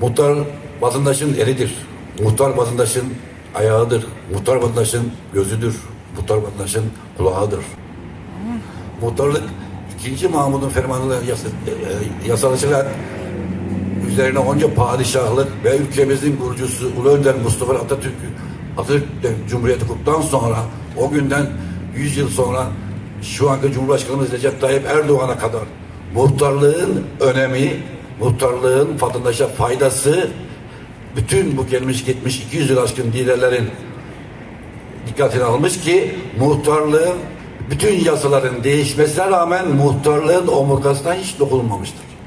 Muhtar vatandaşın elidir. Muhtar vatandaşın ayağıdır. Muhtar vatandaşın gözüdür. Muhtar vatandaşın kulağıdır. Muhtarlık 2. Mahmud'un fermanıyla e, yasalaşarak üzerine onca padişahlık ve ülkemizin kurucusu Ulu Önder Mustafa Atatürk Atatürk Cumhuriyeti kurduktan sonra o günden 100 yıl sonra şu anki Cumhurbaşkanımız Recep Tayyip Erdoğan'a kadar muhtarlığın önemi, muhtarlığın vatandaşa faydası bütün bu gelmiş gitmiş 200 yıl aşkın liderlerin dikkatini almış ki muhtarlığın bütün yasaların değişmesine rağmen muhtarlığın omurgasına hiç dokunulmamıştır.